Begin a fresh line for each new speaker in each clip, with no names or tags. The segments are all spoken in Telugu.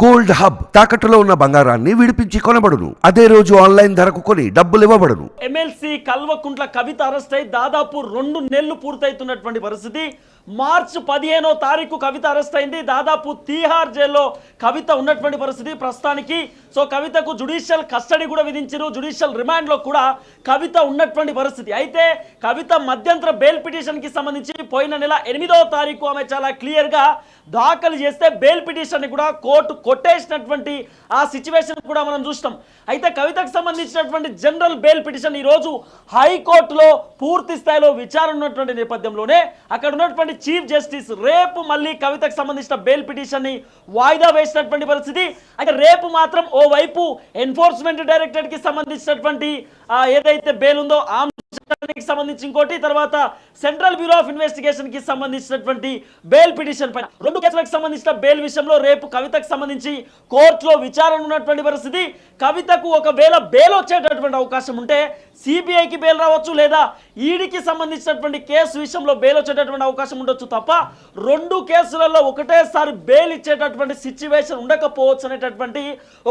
గోల్డ్ హబ్ తాకట్టులో ఉన్న బంగారాన్ని విడిపించి కొనబడును. అదే రోజు ఆన్లైన్ ధరకు కొని డబ్బులు ఇవ్వబడును.
ఎమ్మెల్సీ కల్వకుంట్ల కవిత అరెస్ట్ అయి దాదాపు రెండు నెలలు పూర్తవుతున్నటువంటి పరిస్థితి. మార్చి పదిహేనో తారీఖు కవిత అరెస్ట్ అయింది. దాదాపు తీహార్ జైల్లో కవిత ఉన్నటువంటి పరిస్థితి ప్రస్తుతానికి. సో కవితకు జుడిషియల్ కస్టడీ కూడా విధించారు. జుడిషియల్ రిమాండ్లో కూడా కవిత ఉన్నటువంటి పరిస్థితి. అయితే కవిత మధ్యంతర బెయిల్ పిటిషన్కి సంబంధించి పోయిన నెల ఎనిమిదవ తారీఖు ఆమె చాలా క్లియర్గా దాఖలు చేస్తే బెయిల్ పిటిషన్ని కూడా కోర్టు కొట్టేసినటువంటి ఆ సిచ్యువేషన్ కూడా మనం చూస్తాం అయితే కవితకు సంబంధించినటువంటి జనరల్ బెయిల్ పిటిషన్ ఈరోజు హైకోర్టులో పూర్తి స్థాయిలో విచారణ ఉన్నటువంటి నేపథ్యంలోనే అక్కడ ఉన్నటువంటి చీఫ్ జస్టిస్ రేపు మళ్ళీ కవితకు సంబంధించిన బెయిల్ పిటిషన్ని వాయిదా వేసినటువంటి పరిస్థితి. అయితే రేపు మాత్రం ఓ వైపు ఎన్ఫోర్స్మెంట్ డైరెక్టరేట్కి సంబంధించినటువంటి ఏదైతే బెయిల్ ఉందో ఆ సంబంధించి ఇంకోటి తర్వాత సెంట్రల్ బ్యూరో ఆఫ్ ఇన్వెస్టిగేషన్కి సంబంధించినటువంటి బెయిల్ పిటిషన్ పైన. రెండు కేసులకు సంబంధించిన బెయిల్ విషయంలో రేపు కవితకు సంబంధించి కోర్టులో విచారణ ఉన్నటువంటి పరిస్థితి. కవితకు ఒకవేళ బెయిల్ వచ్చేటటువంటి అవకాశం ఉంటే సిబిఐకి బెయిల్ రావచ్చు లేదా ఈడీకి సంబంధించినటువంటి కేసు విషయంలో బెయిల్ వచ్చేటటువంటి అవకాశం ఉండొచ్చు తప్ప రెండు కేసులలో ఒకటేసారి బెయిల్ ఇచ్చేటటువంటి సిచ్యువేషన్ ఉండకపోవచ్చు అనేటటువంటి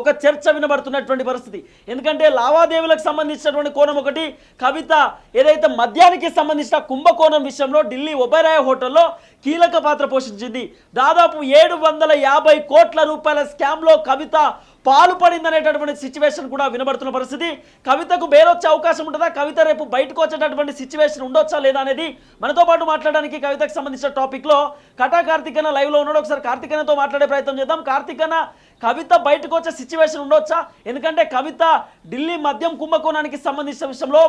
ఒక చర్చ వినబడుతున్నటువంటి పరిస్థితి. ఎందుకంటే లావాదేవీలకు సంబంధించినటువంటి కోణం ఒకటి కవిత ఏదైతే మద్యానికి సంబంధించిన కుంభకోణం విషయంలో ఢిల్లీ ఒబెరాయ్ హోటల్లో కీలక పాత్ర పోషించింది. దాదాపు ఏడు వందల యాభై కోట్ల రూపాయల స్కామ్లో కవిత పాల్పడిందనేటటువంటి సిచ్యువేషన్ కూడా వినబడుతున్న పరిస్థితి. కవితకు బేరొచ్చే అవకాశం ఉంటుందా? కవిత రేపు బయటకు వచ్చేటటువంటి సిచ్యువేషన్ ఉండొచ్చా లేదా అనేది మనతో పాటు మాట్లాడడానికి కవితకు సంబంధించిన టాపిక్లో కటా కార్తికన్న లైవ్లో ఉన్నాడు. ఒకసారి కార్తికన్నతో మాట్లాడే ప్రయత్నం చేద్దాం. కార్తికన్న కవిత బయటకు వచ్చే సిచ్యువేషన్ ఉండొచ్చా? ఎందుకంటే కవిత ఢిల్లీ మద్యం కుంభకోణానికి సంబంధించిన విషయంలో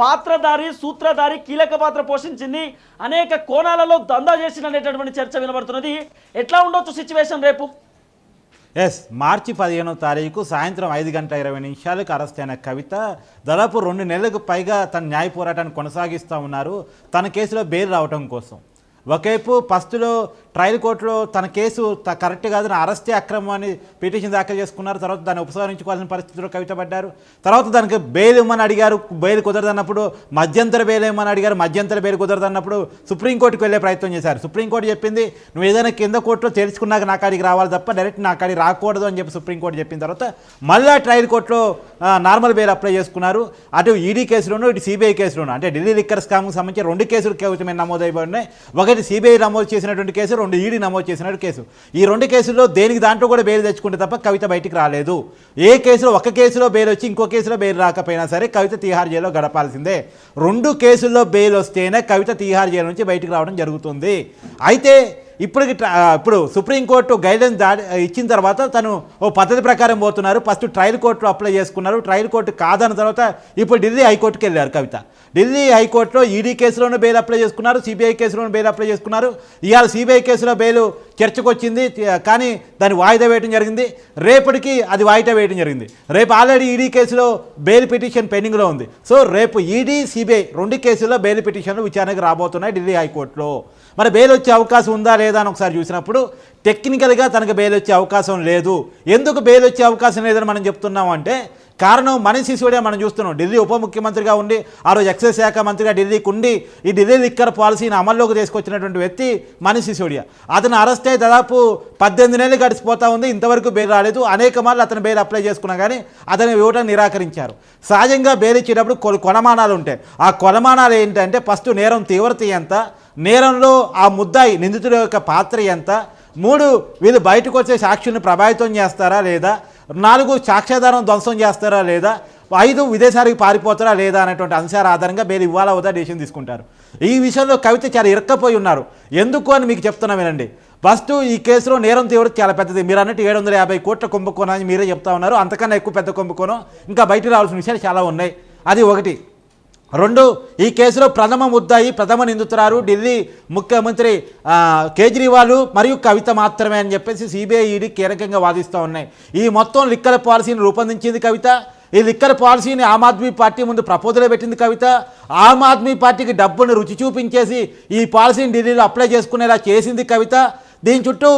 పాత్రధారి సూత్రధారి కీలక పాత్ర పోషించింది. అనేక కోణాలలో దందా చేసిననేటటువంటి చర్చ వినబడుతున్నది. ఎట్లా ఉండొచ్చు సిచ్యువేషన్ రేపు?
ఎస్ మార్చి పదిహేనో తారీఖు సాయంత్రం ఐదు గంటల ఇరవై నిమిషాలకు అరెస్ట్ అయిన కవిత దాదాపు రెండు నెలలకు పైగా తన న్యాయ పోరాటాన్ని కొనసాగిస్తూ ఉన్నారు. తన కేసులో బెయిల్ రావటం కోసం. ఒకవైపు ఫస్ట్లో ట్రయల్ కోర్టులో తన కేసు కరెక్ట్ కాదని అరెస్టే అక్రమం అని పిటిషన్ దాఖలు చేసుకున్నారు. తర్వాత దాన్ని ఉపసంహరించుకోవాల్సిన పరిస్థితిలో కవిత పడ్డారు. తర్వాత దానికి బెయిల్ ఇవ్వమని అడిగారు. బెయిల్ కుదరదన్నప్పుడు మధ్యంతర బెయిల్ ఇవ్వమని అడిగారు. మధ్యంతర బెయిల్ కుదరదన్నప్పుడు సుప్రీంకోర్టుకు వెళ్ళే ప్రయత్నం చేశారు. సుప్రీంకోర్టు చెప్పింది నువ్వు ఏదైనా కింద కోర్టులో తెలుసుకున్నాక నా కాడికి రావాలి తప్ప డైరెక్ట్ నా కాడికి రాకూడదు అని చెప్పి సుప్రీంకోర్టు చెప్పిన తర్వాత మళ్ళీ ట్రయల్ కోర్టులో నార్మల్ బెయిల్ అప్లై చేసుకున్నారు. అటు ఈడీ కేసులోను ఇటు సిబిఐ కేసులోనూ అంటే ఢిల్లీ లిక్కర్ స్కామ్కి సంబంధించి రెండు కేసులు కేవలం మీద ఒక ఒకటి సిబిఐ నమోదు చేసినటువంటి కేసు రెండు ఈడీ నమోదు చేసినటువంటి కేసు. ఈ రెండు కేసుల్లో దేనికి దాంట్లో కూడా బెయిల్ తెచ్చుకుంటే తప్ప కవిత బయటికి రాలేదు. ఏ కేసులో ఒక కేసులో బెయిల్ వచ్చి ఇంకో కేసులో బెయిల్ రాకపోయినా సరే కవిత తీహార్ జైల్లో గడపాల్సిందే. రెండు కేసుల్లో బెయిల్ వస్తేనే కవిత తీహార్ జైలు నుంచి బయటికి రావడం జరుగుతుంది. అయితే ఇప్పటికి ఇప్పుడు సుప్రీంకోర్టు గైడెన్స్ దాడి ఇచ్చిన తర్వాత తను ఓ పద్ధతి ప్రకారం పోతున్నారు. ఫస్ట్ ట్రయల్ కోర్టులో అప్లై చేసుకున్నారు. ట్రయల్ కోర్టు కాదన్న తర్వాత ఇప్పుడు ఢిల్లీ హైకోర్టుకి వెళ్ళారు కవిత. ఢిల్లీ హైకోర్టులో ఈడీ కేసులోనూ బెయిల్ అప్లై చేసుకున్నారు. సిబిఐ కేసులోనూ బెయిల్ అప్లై చేసుకున్నారు. ఇవాళ సిబిఐ కేసులో బెయిల్ చర్చకు వచ్చింది కానీ దాన్ని వాయిదా వేయడం జరిగింది. రేపటికి అది వాయిదా వేయడం జరిగింది. రేపు ఆల్రెడీ ఈడీ కేసులో బెయిల్ పిటిషన్ పెండింగ్లో ఉంది. సో రేపు ఈడీ సిబిఐ రెండు కేసుల్లో బెయిల్ పిటిషన్లు విచారణకు రాబోతున్నాయి ఢిల్లీ హైకోర్టులో. మరి బెయిల్ వచ్చే అవకాశం ఉందా లేదా అని ఒకసారి చూసినప్పుడు టెక్నికల్గా తనకు బెయిల్ వచ్చే అవకాశం లేదు. ఎందుకు బెయిల్ వచ్చే అవకాశం లేదని మనం చెప్తున్నాం అంటే కారణం మనీష్ సిసోడియా మనం చూస్తున్నాం. ఢిల్లీ ఉప ముఖ్యమంత్రిగా ఉండి ఆ రోజు ఎక్సైజ్ శాఖ మంత్రిగా ఢిల్లీకి ఉండి ఈ ఢిల్లీ లిక్కర్ పాలసీని అమల్లోకి తీసుకొచ్చినటువంటి వ్యక్తి మనీష్ సిసోడియా అతను అరెస్ట్ అయ్యి దాదాపు పద్దెనిమిది నెలలు గడిచిపోతా ఉంది. ఇంతవరకు బెయిల్ రాలేదు. అనేక మార్లు అతను బెయిల్ అప్లై చేసుకున్నా కానీ అతను ఇవ్వడం నిరాకరించారు. సహజంగా బెయిల్ ఇచ్చేటప్పుడు కొన్ని కొలమానాలు ఉంటాయి. ఆ కొలమానాలు ఏంటంటే ఫస్ట్ నేరం తీవ్రత ఎంత నేరంలో ఆ ముద్దాయి నిందితుడి యొక్క పాత్ర ఎంత మూడు వీళ్ళు బయటకు వచ్చే సాక్షుల్ని ప్రభావితం చేస్తారా లేదా నాలుగు సాక్ష్యాధారం ధ్వంసం చేస్తారా లేదా? ఐదు విదేశాలకు పారిపోతారా లేదా అనేటువంటి అంశాల ఆధారంగా మీరు ఇవ్వాలా వద్దా డెసిషన్ తీసుకుంటారు. ఈ విషయంలో కవిత చాలా ఇరక్కపోయి ఉన్నారు. ఎందుకు అని మీకు చెప్తున్నా వినండి. ఫస్ట్ ఈ కేసులో నేరం తీవ్రత చాలా పెద్దది. మీరు అన్నట్టు ఏడు వందల యాభై కోట్ల కుంభకోణాన్ని మీరే చెప్తా ఉన్నారు. అంతకన్నా ఎక్కువ పెద్ద కుంభకోణం ఇంకా బయటకు రావాల్సిన విషయాలు చాలా ఉన్నాయి. అది ఒకటి. రెండు ఈ కేసులో ప్రథమ ముద్దాయి ప్రథమ నిందితురారు ఢిల్లీ ముఖ్యమంత్రి కేజ్రీవాల్ మరియు కవిత మాత్రమే అని చెప్పేసి సిబిఐ ఈడీ కీలకంగా వాదిస్తూ ఉన్నాయి. ఈ మొత్తం లిక్కల పాలసీని రూపొందించింది కవిత. ఈ లిక్కర్ పాలసీని ఆమ్ ఆద్మీ పార్టీ ముందు ప్రపోజల్ పెట్టింది కవిత. ఆమ్ ఆద్మీ పార్టీకి డబ్బును రుచి చూపించేసి ఈ పాలసీని ఢిల్లీలో అప్లై చేసుకునేలా చేసింది కవిత. దీని చుట్టూ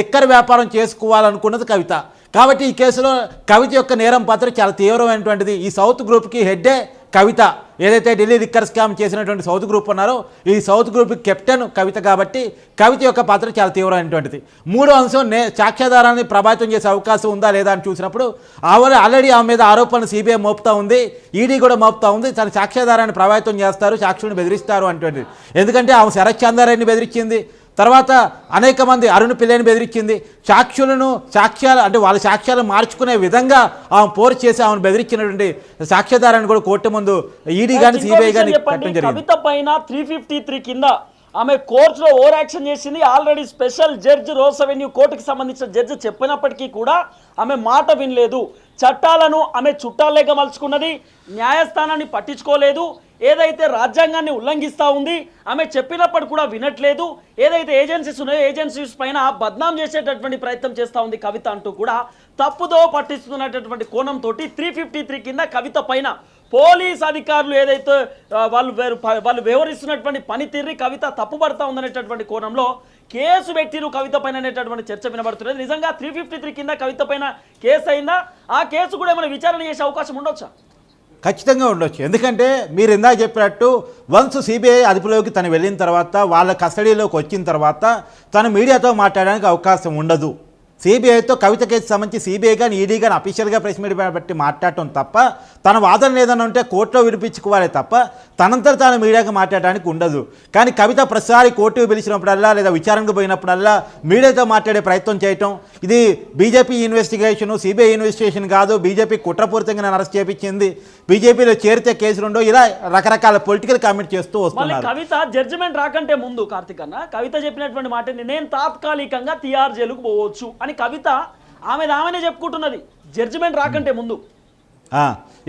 లిక్కర్ వ్యాపారం చేసుకోవాలనుకున్నది కవిత. కాబట్టి ఈ కేసులో కవిత యొక్క నేరం పాత్ర చాలా తీవ్రమైనటువంటిది. ఈ సౌత్ గ్రూప్కి హెడ్డే కవిత ఏదైతే ఢిల్లీ లిక్కర్ స్కామ్ చేసినటువంటి సౌత్ గ్రూప్ ఉన్నారో ఈ సౌత్ గ్రూప్ కెప్టెన్ కవిత కాబట్టి కవిత యొక్క పాత్ర చాలా తీవ్రమైనటువంటిది. మూడో అంశం నే సాక్ష్యాధారాన్ని ప్రభావితం చేసే అవకాశం ఉందా లేదా అని చూసినప్పుడు ఆవిడ ఆల్రెడీ ఆమె మీద ఆరోపణలు సిబిఐ మోపుతా ఉంది ఈడీ కూడా మోపుతా ఉంది తన సాక్ష్యాధారాన్ని ప్రభావితం చేస్తారు సాక్షులను బెదిరిస్తారు అంటుంది ఎందుకంటే ఆమె శరత్ చంద్రారెడ్డిని బెదిరించింది. తర్వాత అనేక మంది అరుణ్ పిల్లని బెదిరించింది. సాక్షులను సాక్ష్యాలు అంటే వాళ్ళ సాక్ష్యాలు మార్చుకునే విధంగా ఆమె పోరు చేసి ఆమెను బెదిరించినటువంటి సాక్ష్యాధారాన్ని కూడా కోర్టు ముందు ఈడీ కానీ సిబిఐ కానీ పెట్టడం జరిగింది.
పైన త్రీ ఫిఫ్టీ త్రీ కింద ఆమె కోర్టులో ఓవర్ యాక్షన్ చేసింది. Already special judge Rouse Avenue కోర్టుకి సంబంధించిన జడ్జి చెప్పినప్పటికీ కూడా ఆమె మాట వినలేదు. చట్టాలను ఆమె చుట్టాలేక మలుచుకున్నది. న్యాయస్థానాన్ని పట్టించుకోలేదు. ఏదైతే రాజ్యాంగాన్ని ఉల్లంఘిస్తూ ఉంది ఆమె చెప్పినప్పుడు కూడా వినట్లేదు. ఏదైతే ఏజెన్సీస్ ఉన్నాయో ఏజెన్సీస్ పైన బద్నాం చేసేటటువంటి ప్రయత్నం చేస్తూ ఉంది కవిత అంటూ కూడా. తప్పుదో పట్టిస్తున్నటువంటి కోణంతో త్రీ ఫిఫ్టీ త్రీ కింద కవిత పైన పోలీస్ అధికారులు ఏదైతే వాళ్ళు వాళ్ళు వ్యవహరిస్తున్నటువంటి పనితీరుని కవిత తప్పుపడతా ఉందనేటటువంటి కోణంలో కేసు పెట్టిరు కవిత పైన అనేటటువంటి చర్చ వినబడుతున్నది. నిజంగా త్రీ ఫిఫ్టీ త్రీ కింద కవిత పైన కేసు అయిందా? ఆ కేసు కూడా ఏమైనా విచారణ చేసే అవకాశం ఉండొచ్చా?
ఖచ్చితంగా ఉండొచ్చు. ఎందుకంటే మీరు ఇందాక చెప్పినట్టు వన్స్ సిబిఐ అదుపులోకి తను వెళ్ళిన తర్వాత వాళ్ళ కస్టడీలోకి వచ్చిన తర్వాత తను మీడియాతో మాట్లాడడానికి అవకాశం ఉండదు. సిబిఐతో కవిత కేసు సంబంధించి సిబిఐ కానీ ఈడీ కానీ అఫీషియల్గా ప్రెస్ మీట్ బట్టి మాట్లాడటం తప్ప తన వాదన ఏదైనా ఉంటే కోర్టులో వినిపించుకోవాలి తప్ప తనంతట తాను మీడియాకి మాట్లాడడానికి ఉండదు కానీ కవిత ప్రతిసారి కోర్టుకు పిలిచినప్పుడల్లా లేదా విచారణకు పోయినప్పుడల్లా మీడియాతో మాట్లాడే ప్రయత్నం చేయటం ఇది బీజేపీ ఇన్వెస్టిగేషన్ సిబిఐ ఇన్వెస్టిగేషన్ కాదు బీజేపీ కుట్రపూరితంగా నన్ను అరెస్ట్ చేపించింది బీజేపీలో చేరితే కేసులుండో ఇలా రకరకాల పొలిటికల్ కామెంట్ చేస్తూ వస్తున్నారు
కవిత జడ్జిమెంట్ రాకంటే ముందు కార్తిక్ అన్న కవిత చెప్పినటువంటి మాట? నేను తాత్కాలికంగా తిహార్ జైలుకు పోవచ్చు అని కవిత ఆమె ఆమెనే చెప్పుకుంటున్నది. జడ్జిమెంట్ రాకంటే ముందు.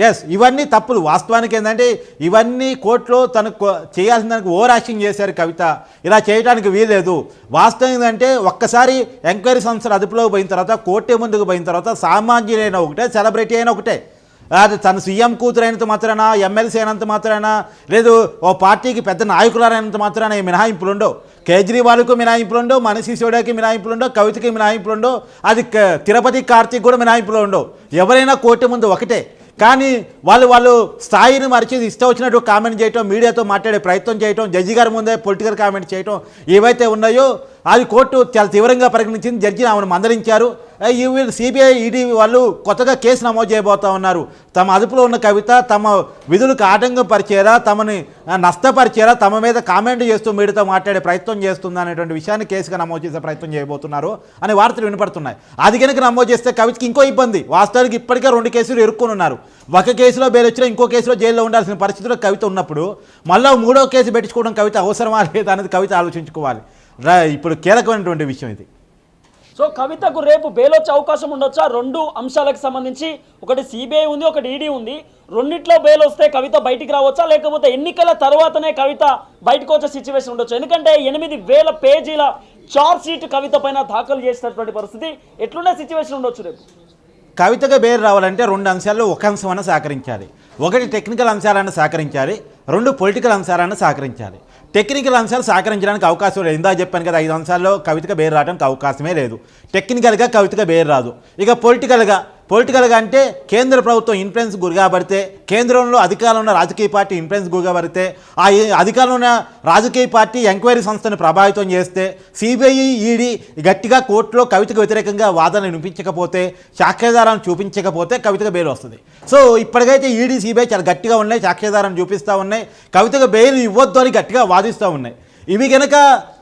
ఎస్ ఇవన్నీ తప్పులు. వాస్తవానికి ఏంటంటే ఇవన్నీ కోర్టులో తను చేయాల్సిన దానికి ఓవర్ యాక్షన్ చేశారు కవిత. ఇలా చేయడానికి వీలేదు వాస్తవం ఏంటంటే ఒక్కసారి ఎంక్వైరీ సంస్థలు అదుపులోకి పోయిన తర్వాత కోర్టు ముందుకు పోయిన తర్వాత సామాన్యులైన ఒకటే సెలబ్రిటీ అయిన ఒకటే. అది తన సీఎం కూతురు అయినంత మాత్రాన ఎమ్మెల్సీ అయినంత మాత్రాన లేదు ఓ పార్టీకి పెద్ద నాయకులైనంత మాత్రాన ఈ మినహాయింపులు ఉండవు కేజ్రీవాల్కు మినాయింపులు ఉండవు మనిషి సిసోడియాకి మినాయింపులు ఉండవు కవితకి మినాయింపులు ఉండవు అది తిరుపతి కార్తీక్ కూడా మినాయింపులు ఉండవు ఎవరైనా కోర్టు ముందు ఒకటే. కానీ వాళ్ళు వాళ్ళు స్థాయిని మరిచి ఇష్టం వచ్చినట్టు కామెంట్ చేయటం మీడియాతో మాట్లాడే ప్రయత్నం చేయటం జడ్జి గారి ముందే పొలిటికల్ కామెంట్ చేయటం ఏవైతే ఉన్నాయో అది కోర్టు చాలా తీవ్రంగా పరిగణించింది. జడ్జిని ఆమెను మందలించారు. వీళ్ళు సిబిఐ ఈడీ వాళ్ళు కొత్తగా కేసు నమోదు చేయబోతా ఉన్నారు. తమ అదుపులో ఉన్న కవిత తమ విధులకు ఆటంకం పరిచేరా తమని నష్టపరిచేరా తమ మీద కామెంట్ చేస్తూ మీడియాతో మాట్లాడే ప్రయత్నం చేస్తుంది అనేటువంటి విషయాన్ని కేసుగా నమోదు చేసే ప్రయత్నం చేయబోతున్నారు అనే వార్తలు వినపడుతున్నాయి. అది కనుక నమోదు చేస్తే కవితకి ఇంకో ఇబ్బంది. వాస్తవానికి ఇప్పటికే రెండు కేసులు ఎరుక్కొని ఉన్నారు. ఒక కేసులో బెయిల్ వచ్చినా ఇంకో కేసులో జైల్లో ఉండాల్సిన పరిస్థితిలో కవిత ఉన్నప్పుడు మళ్ళీ మూడో కేసు పెట్టించుకోవడం కవిత అవసరమా లేదా అనేది కవిత ఆలోచించుకోవాలి. ఇప్పుడు కీలకమైనటువంటి విషయం ఇది.
సో కవితకు రేపు బెయిల్ వచ్చే అవకాశం ఉండొచ్చా? రెండు అంశాలకు సంబంధించి. ఒకటి సిబిఐ ఉంది ఒకటి ఈడీ ఉంది. రెండిట్లో బెయిల్ వస్తే కవిత బయటికి రావచ్చా? లేకపోతే ఎన్నికల తర్వాతనే కవిత బయటకు వచ్చే సిచ్యువేషన్ ఉండొచ్చు? ఎందుకంటే ఎనిమిది వేల పేజీల చార్జ్ షీట్ కవిత పైన దాఖలు చేసినటువంటి పరిస్థితి ఎట్లుండే సిచ్యువేషన్ ఉండొచ్చు రేపు?
కవితగా బేరు రావాలంటే రెండు అంశాల్లో ఒక అంశమన్నా సహకరించాలి. ఒకటి టెక్నికల్ అంశాలను సహకరించాలి. రెండు పొలిటికల్ అంశాలను సహకరించాలి. టెక్నికల్ అంశాలు సహకరించడానికి అవకాశం లేదు. ఇందా చెప్పాను కదా ఐదు అంశాల్లో కవితగా బేరు రావడానికి అవకాశమే లేదు. టెక్నికల్గా కవితగా బేరు రాదు. ఇక పొలిటికల్గా పొలిటికల్గా అంటే కేంద్ర ప్రభుత్వం ఇన్ఫ్లుయెన్స్ గురిగాబడితే కేంద్రంలో అధికారంలో ఉన్న రాజకీయ పార్టీ ఇన్ఫ్లుయెన్స్ గురిగాబడితే ఆ ఏ- అధికారంలో ఉన్న రాజకీయ పార్టీ ఎంక్వైరీ సంస్థను ప్రభావితం చేస్తే సిబిఐ ఈడీ గట్టిగా కోర్టులో కవితకు వ్యతిరేకంగా వాదన వినిపించకపోతే సాక్ష్యాధారాన్ని చూపించకపోతే కవితకు బెయిల్ వస్తుంది. సో ఇప్పటికైతే ఈడీ సిబిఐ చాలా గట్టిగా ఉన్నాయి సాక్ష్యాధారాన్ని చూపిస్తూ ఉన్నాయి కవితకు బెయిల్ ఇవ్వద్దు అని గట్టిగా వాదిస్తూ ఉన్నాయి. ఇవి కనుక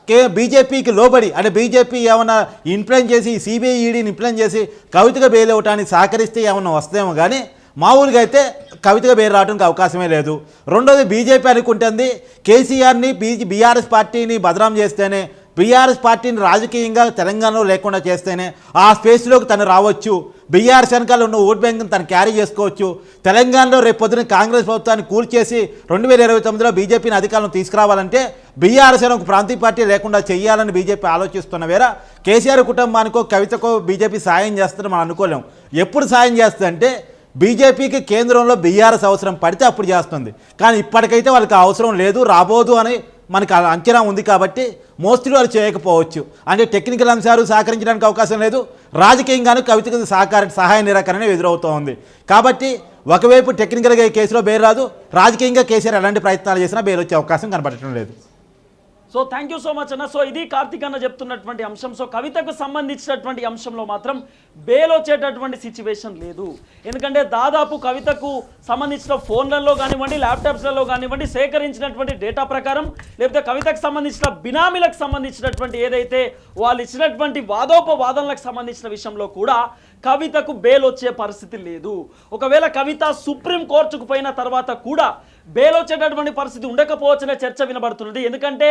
కే బీజేపీకి లోబడి అంటే బీజేపీ ఏమైనా ఇన్ఫ్లుయెన్స్ చేసి సిబిఐ ఈడీని ఇన్ఫ్లుయెన్స్ చేసి కవితగా బెయిల్ అవ్వటానికి సహకరిస్తే ఏమైనా వస్తేమో కానీ మామూలుగా అయితే కవితగా బెయిల్ రావడానికి అవకాశమే లేదు. రెండోది బీజేపీ అనుకుంటుంది కేసీఆర్ని బీజీ బీఆర్ఎస్ పార్టీని బదనాం చేస్తేనే బీఆర్ఎస్ పార్టీని రాజకీయంగా తెలంగాణలో లేకుండా చేస్తేనే ఆ స్పేస్లోకి తను రావచ్చు. బీఆర్ఎస్ వెనకాల ఉన్న ఓట్ బ్యాంక్ని తను క్యారీ చేసుకోవచ్చు. తెలంగాణలో రేపు పొద్దున కాంగ్రెస్ ప్రభుత్వాన్ని కూల్చేసి రెండు వేల ఇరవై తొమ్మిదిలో బీజేపీని అధికారంలో తీసుకురావాలంటే బీఆర్ఎస్ అనే ఒక ప్రాంతీయ పార్టీ లేకుండా చేయాలని బీజేపీ ఆలోచిస్తున్న వేళ కేసీఆర్ కుటుంబానికో కవితకో బీజేపీ సాయం చేస్తుందని మనం అనుకోలేం. ఎప్పుడు సాయం చేస్తుందంటే బీజేపీకి కేంద్రంలో బీఆర్ఎస్ అవసరం పడితే అప్పుడు చేస్తుంది. కానీ ఇప్పటికైతే వాళ్ళకి అవసరం లేదు రాబోదు అని మనకు అంచనా ఉంది కాబట్టి మోస్ట్లీ వారు చేయకపోవచ్చు. అంటే టెక్నికల్ అంశాలు సహకరించడానికి అవకాశం లేదు. రాజకీయంగాను కవితకు సహకార సహాయ నిరాకరణ ఎదురవుతూ ఉంది. కాబట్టి ఒకవైపు టెక్నికల్గా ఈ కేసులో బెయిల్ రాదు. రాజకీయంగా కేసీఆర్ ఎలాంటి ప్రయత్నాలు చేసినా బెయిల్ వచ్చే అవకాశం కనబడటం లేదు.
So thank you so much అన్న. సో ఇది కార్తీక్ అన్న చెప్తున్నటువంటి అంశం. సో కవితకు సంబంధించినటువంటి అంశంలో మాత్రం బేల్ వచ్చేటటువంటి సిచ్యువేషన్ లేదు. ఎందుకంటే దాదాపు కవితకు సంబంధించిన ఫోన్లలో కానివ్వండి ల్యాప్టాప్స్లలో కానివ్వండి సేకరించినటువంటి డేటా ప్రకారం లేకపోతే కవితకు సంబంధించిన బినామీలకు సంబంధించినటువంటి ఏదైతే వాళ్ళు ఇచ్చినటువంటి వాదోపవాదనలకు సంబంధించిన విషయంలో కూడా కవితకు బేల్ వచ్చే పరిస్థితి లేదు. ఒకవేళ కవిత సుప్రీం కోర్టుకు పోయిన తర్వాత కూడా బెయిల్ వచ్చేటటువంటి పరిస్థితి ఉండకపోవచ్చనే చర్చ వినబడుతున్నది. ఎందుకంటే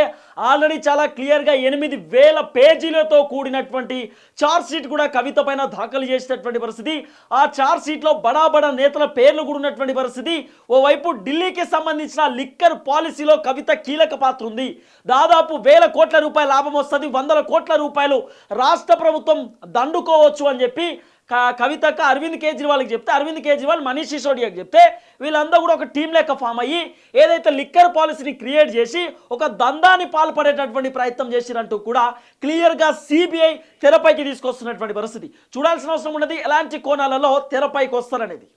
ఆల్రెడీ చాలా క్లియర్గా ఎనిమిది వేల పేజీలతో కూడినటువంటి చార్జ్ షీట్ కూడా కవిత పైన దాఖలు చేసినటువంటి పరిస్థితి. ఆ చార్జ్ షీట్లో బడా బడా నేతల పేర్లు కూడా ఉన్నటువంటి పరిస్థితి. ఓవైపు ఢిల్లీకి సంబంధించిన లిక్కర్ పాలసీలో కవిత కీలక పాత్ర ఉంది. దాదాపు వేల కోట్ల రూపాయల లాభం వస్తుంది వందల కోట్ల రూపాయలు రాష్ట్ర ప్రభుత్వం దండుకోవచ్చు అని చెప్పి కవితక్క అరవింద్ కేజ్రీవాల్కి చెప్తే అరవింద్ కేజ్రీవాల్ మనీష్ సిసోడియాకి చెప్తే వీళ్ళందరూ కూడా ఒక టీం లెక్క ఫామ్ అయ్యి ఏదైతే లిక్కర్ పాలసీని క్రియేట్ చేసి ఒక దందాన్ని పాల్పడేటటువంటి ప్రయత్నం చేసినట్టు కూడా క్లియర్గా సిబిఐ తెరపైకి తీసుకొస్తున్నటువంటి పరిస్థితి. చూడాల్సిన అవసరం ఉన్నది ఎలాంటి కోణాలలో తెరపైకి వస్తారనేది.